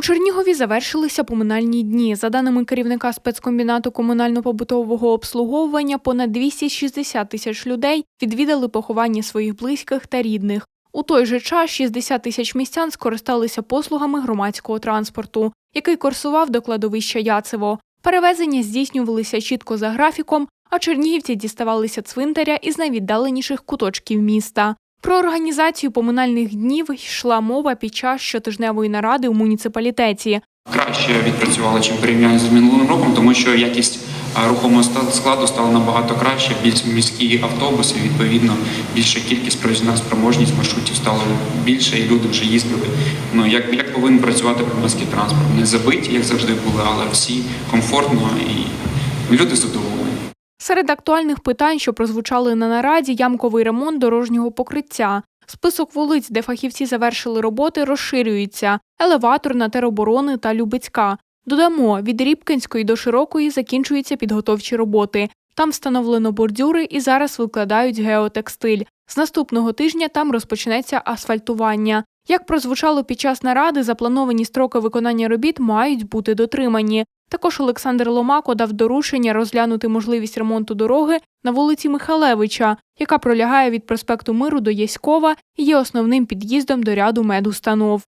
У Чернігові завершилися поминальні дні. За даними керівника спецкомбінату комунально-побутового обслуговування, понад 260 тисяч людей відвідали поховання своїх близьких та рідних. У той же час 60 тисяч містян скористалися послугами громадського транспорту, який курсував до кладовища Яцево. Перевезення здійснювалися чітко за графіком, а чернігівці діставалися цвинтаря із найвіддаленіших куточків міста. Про організацію поминальних днів йшла мова під час щотижневої наради у муніципалітеті. краще відпрацювали, чим порівняння з минулим роком, тому що якість рухомого складу стала набагато краще. Більш міські автобуси, відповідно, більша кількість проїзна спроможність маршрутів стало більше, і люди вже їздили. Ну як, як повинен працювати громадський транспорт? Не забиті, як завжди були, але всі комфортно і люди задоволені. Серед актуальних питань, що прозвучали на нараді, ямковий ремонт дорожнього покриття. Список вулиць, де фахівці завершили роботи, розширюється: елеваторна, тероборони та Любецька. Додамо, від Рібкінської до Широкої закінчуються підготовчі роботи. Там встановлено бордюри і зараз викладають геотекстиль. З наступного тижня там розпочнеться асфальтування. Як прозвучало під час наради, заплановані строки виконання робіт мають бути дотримані. Також Олександр Ломако дав доручення розглянути можливість ремонту дороги на вулиці Михалевича, яка пролягає від проспекту Миру до Єськова і є основним під'їздом до ряду медустанов.